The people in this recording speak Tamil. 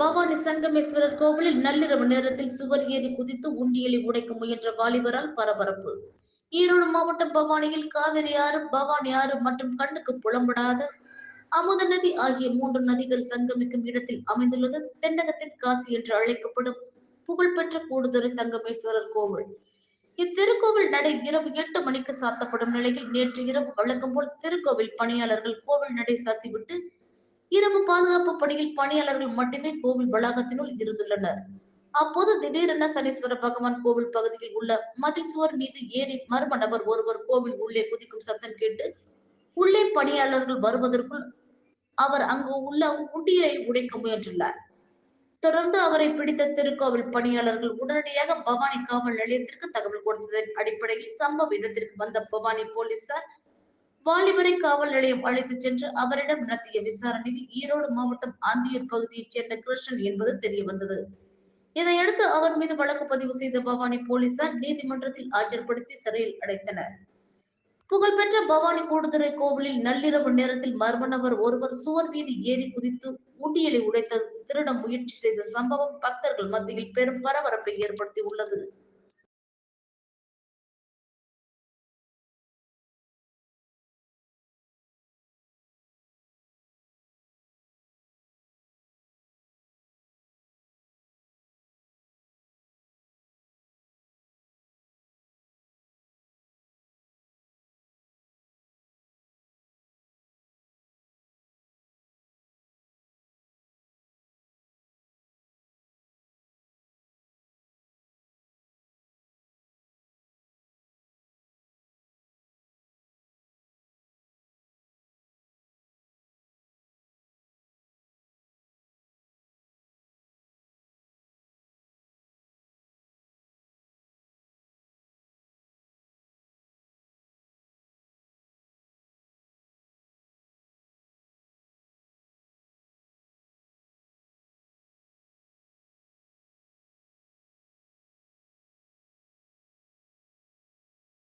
சங்கமேஸ்வரர் கோவிலில் நள்ளிரவு நேரத்தில் சுவர் ஏறி குதித்து உண்டியலை உடைக்க முயன்ற வாலிபரால் பரபரப்பு. ஈரோடு மாவட்டம் பவானியில் காவிரி ஆறு பவானி ஆறு மற்றும் கண்ணுக்கு புலம்படாத அமுத நதி ஆகிய மூன்று நதிகள் சங்கமிக்கும் இடத்தில் அமைந்துள்ளது. தென்னகத்தின் காசி என்று அழைக்கப்படும் புகழ்பெற்ற கூடுதுறை சங்கமேஸ்வரர் கோவில். இத்திருக்கோவில் நடை இரவு எட்டு மணிக்கு சாத்தப்படும் நிலையில் நேற்று இரவு வழக்கம் போல் திருக்கோவில் பணியாளர்கள் கோவில் நடை சாத்திவிட்டு இரவு பாதுகாப்பு பணியில் பணியாளர்கள் மட்டுமே கோவில் வளாகத்தினுள் இருந்துள்ளனர். அப்போது திடீரென சனீஸ்வர பகவான் கோவில் பகுதியில் உள்ள மதில் சுவர் மீது ஏறி மர்ம நபர் ஒருவர் கோவில் உள்ளே குதிக்கும் சத்தம் கேட்டு உள்ளே பணியாளர்கள் வருவதற்குள் அவர் அங்கு உள்ள உண்டியலை உடைக்க முயன்றுள்ளார். தொடர்ந்து அவரை பிடித்த திருக்கோவில் பணியாளர்கள் உடனடியாக பவானி காவல் நிலையத்திற்கு தகவல் கொடுத்ததன் அடிப்படையில் சம்பவ இடத்திற்கு வந்த பவானி போலீசார் வாலிபரை காவல் நிலையம் அழைத்துச் சென்று அவரிடம் நடத்திய விசாரணையில் ஈரோடு மாவட்டம் ஆந்தியூர் பகுதியைச் சேர்ந்த கிருஷ்ணன் என்பது தெரிய வந்தது இதையடுத்து அவர் மீது வழக்கு பதிவு செய்த பவானி போலீசார் நீதிமன்றத்தில் ஆஜர்படுத்தி சிறையில் அடைத்தனர். புகழ்பெற்ற பவானி கூடுதுறை கோவிலில் நள்ளிரவு நேரத்தில் மர்ம நபர் ஒருவர் சுவர் மீது ஏறி குதித்து உண்டியலை உடைத்து திருட முயற்சி செய்த சம்பவம் பக்தர்கள் மத்தியில் பெரும் பரபரப்பை ஏற்படுத்தி உள்ளது